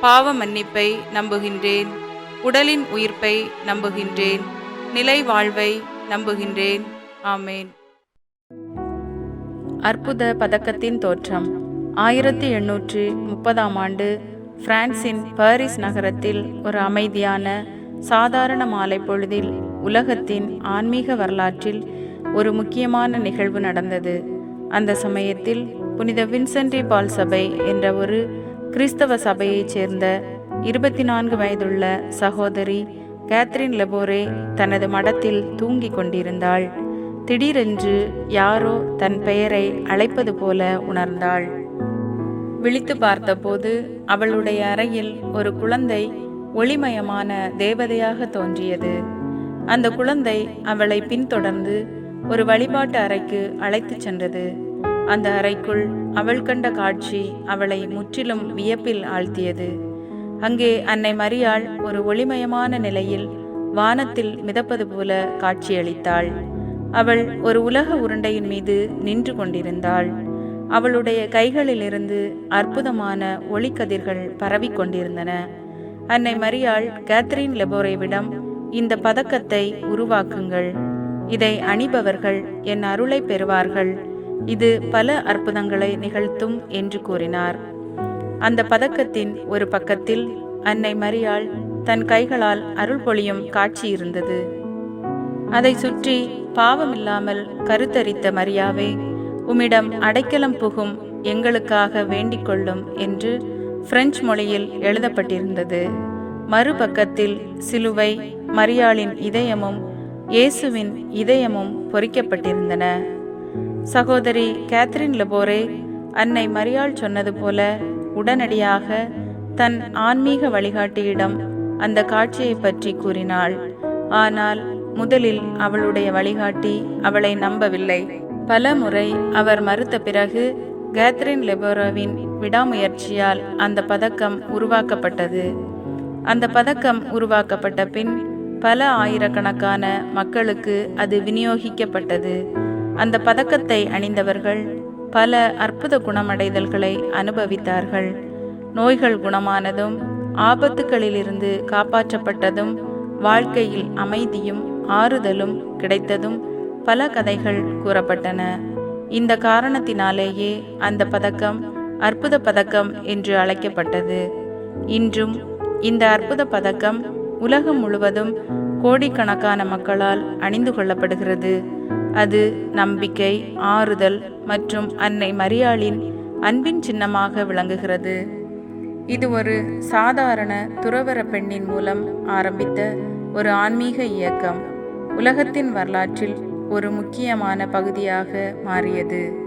பாவ மன்னிப்பை நம்புகின்றேன். உடலின் உயிர்ப்பை நம்புகின்றேன். நிலை வாழ்வை நம்புகின்றேன். ஆமேன். அற்புத பதக்கத்தின் தோற்றம். ஆயிரத்தி எண்ணூற்று முப்பதாம் ஆண்டு பிரான்சின் பாரிஸ் நகரத்தில் ஒரு அமைதியான சாதாரண மாலை பொழுதில் உலகத்தின் ஆன்மீக வரலாற்றில் ஒரு முக்கியமான நிகழ்வு நடந்தது. அந்த சமயத்தில் புனித வின்சென்ட்ரி பால் சபை என்ற ஒரு கிறிஸ்தவ சபையைச் சேர்ந்த இருபத்தி நான்கு வயதுள்ள சகோதரி கேத்ரின் லெபோரே தனது மடத்தில் தூங்கிக் கொண்டிருந்தாள். திடீரென்று யாரோ தன் பெயரை அழைப்பது போல உணர்ந்தாள். விழித்து பார்த்தபோது அவளுடைய அறையில் ஒரு குழந்தை ஒளிமயமான தேவதையாக தோன்றியது. அந்த குழந்தை அவளை பின்தொடர்ந்து ஒரு வழிபாட்டு அறைக்கு அழைத்துச் சென்றது. அந்த அறைக்குள் அவள் கண்ட காட்சி அவளை முற்றிலும் வியப்பில் ஆழ்த்தியது. அங்கே அன்னை மரியாள் ஒரு ஒளிமயமான நிலையில் வானத்தில் மிதப்பது போல காட்சியளித்தாள். அவள் ஒரு உலக உருண்டையின் மீது நின்று கொண்டிருந்தாள். அவளுடைய கைகளிலிருந்து அற்புதமான ஒளிக்கதிர்கள் பரவி கொண்டிருந்தன. அன்னை மரியாள் கேத்ரின் லெபோரேவிடம் இந்த பதக்கத்தை உருவாக்குங்கள். இதை அணிபவர்கள் என் அருளை பெறுவார்கள். இது பல அற்புதங்களை நிகழ்த்தும் என்று கூறினார். அந்த பதக்கத்தின் ஒரு பக்கத்தில் அன்னை மரியாள் தன் கைகளால் அருள் பொழியும் காட்சி இருந்தது. அதை சுற்றி பாவமில்லாமல் கருத்தரித்த மரியாவே உம்மிடம் அடைக்கலம் புகும் எங்களுக்காக வேண்டிக் கொள்ளும் என்று பிரெஞ்சு மொழியில் எழுதப்பட்டிருந்தது. மறுபக்கத்தில் சிலுவை மரியாளின் இதயமும் இயேசுவின் இதயமும் பொறிக்கப்பட்டிருந்தன. சகோதரி கேத்ரின் லெபோரே அன்னை மரியாள் சொன்னது போல உடனடியாக தன் ஆன்மீக வழிகாட்டியிடம் அந்த காட்சியை பற்றி கூறினாள். ஆனால் முதலில் அவளுடைய வழிகாட்டி அவளை நம்பவில்லை. பல முறை அவர் மறுத்த பிறகு கேத்ரின் லெபோரோவின் விடாமுயற்சியால் அந்த பதக்கம் உருவாக்கப்பட்டது. அந்த பதக்கம் உருவாக்கப்பட்ட பின் பல ஆயிரக்கணக்கான மக்களுக்கு அது விநியோகிக்கப்பட்டது. அந்த பதக்கத்தை அணிந்தவர்கள் பல அற்புத குணமடைதல்களை அனுபவித்தார்கள். நோய்கள் குணமானதும் ஆபத்துகளிலிருந்து காப்பாற்றப்பட்டதும் வாழ்க்கையில் அமைதியும் ஆறுதலும் கிடைத்ததும் பல கதைகள் கூறப்பட்டன. இந்த காரணத்தினாலேயே அந்த பதக்கம் அற்புத பதக்கம் என்று அழைக்கப்பட்டது. இன்றும் இந்த அற்புத பதக்கம் உலகம் முழுவதும் கோடிக்கணக்கான மக்களால் அணிந்து கொள்ளப்படுகிறது. அது நம்பிக்கை ஆறுதல் மற்றும் அன்னை மரியாளின் அன்பின் சின்னமாக விளங்குகிறது. இது ஒரு சாதாரண துறவர பெண்ணின் மூலம் ஆரம்பித்த ஒரு ஆன்மீக இயக்கம். உலகத்தின் வரலாற்றில் ஒரு முக்கியமான பகுதியாக மாறியது.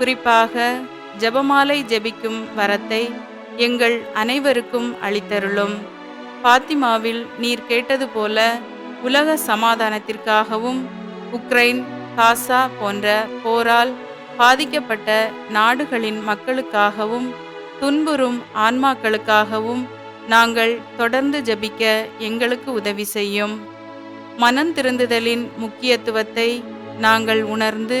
குறிப்பாக ஜெபமாலை ஜெபிக்கும் வரத்தை எங்கள் அனைவருக்கும் அளித்தருளும். பாத்திமாவில் நீர் கேட்டது போல உலக சமாதானத்திற்காகவும் உக்ரைன் காசா போன்ற போரால் பாதிக்கப்பட்ட நாடுகளின் மக்களுக்காகவும் துன்புறும் ஆன்மாக்களுக்காகவும் நாங்கள் தொடர்ந்து ஜெபிக்க எங்களுக்கு உதவி செய்யும். மனம் திருந்துதலின் முக்கியத்துவத்தை நாங்கள் உணர்ந்து